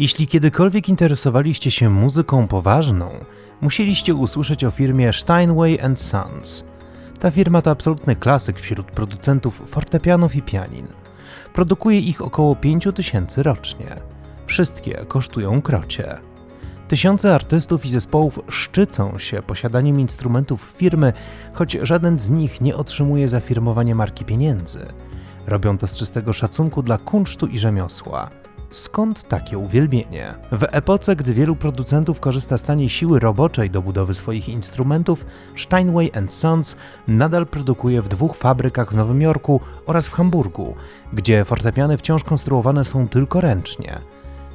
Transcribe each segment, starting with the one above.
Jeśli kiedykolwiek interesowaliście się muzyką poważną, musieliście usłyszeć o firmie Steinway Sons. Ta firma to absolutny klasyk wśród producentów fortepianów i pianin. Produkuje ich około 5000 rocznie. Wszystkie kosztują krocie. Tysiące artystów i zespołów szczycą się posiadaniem instrumentów firmy, choć żaden z nich nie otrzymuje za firmowanie marki pieniędzy. Robią to z czystego szacunku dla kunsztu i rzemiosła. Skąd takie uwielbienie? W epoce, gdy wielu producentów korzysta z taniej siły roboczej do budowy swoich instrumentów, Steinway Sons nadal produkuje w dwóch fabrykach w Nowym Jorku oraz w Hamburgu, gdzie fortepiany wciąż konstruowane są tylko ręcznie.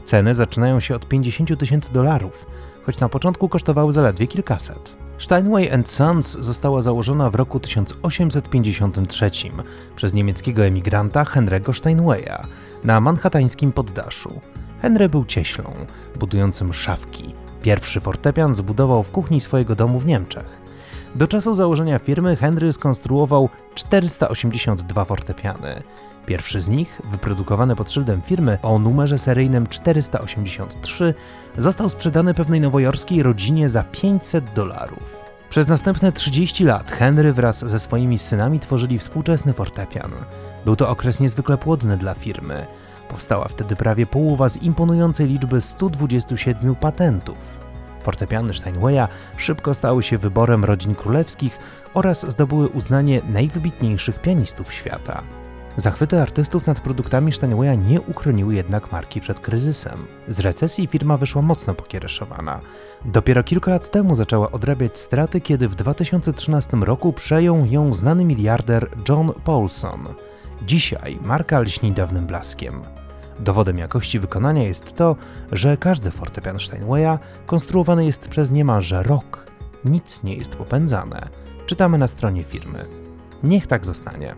Ceny zaczynają się od 50 tysięcy dolarów, choć na początku kosztowały zaledwie kilkaset. Steinway Sons została założona w roku 1853 przez niemieckiego emigranta Henry'ego Steinwaya na manhattańskim poddaszu. Henry był cieślą, budującym szafki. Pierwszy fortepian zbudował w kuchni swojego domu w Niemczech. Do czasu założenia firmy Henry skonstruował 482 fortepiany. Pierwszy z nich, wyprodukowany pod szyldem firmy o numerze seryjnym 483, został sprzedany pewnej nowojorskiej rodzinie za 500 dolarów. Przez następne 30 lat Henry wraz ze swoimi synami tworzyli współczesny fortepian. Był to okres niezwykle płodny dla firmy. Powstała wtedy prawie połowa z imponującej liczby 127 patentów. Fortepiany Steinwaya szybko stały się wyborem rodzin królewskich oraz zdobyły uznanie najwybitniejszych pianistów świata. Zachwyty artystów nad produktami Steinwaya nie uchroniły jednak marki przed kryzysem. Z recesji firma wyszła mocno pokiereszowana. Dopiero kilka lat temu zaczęła odrabiać straty, kiedy w 2013 roku przejął ją znany miliarder John Paulson. Dzisiaj marka lśni dawnym blaskiem. Dowodem jakości wykonania jest to, że każdy fortepian Steinwaya konstruowany jest przez niemalże rok. Nic nie jest popędzane. Czytamy na stronie firmy. Niech tak zostanie.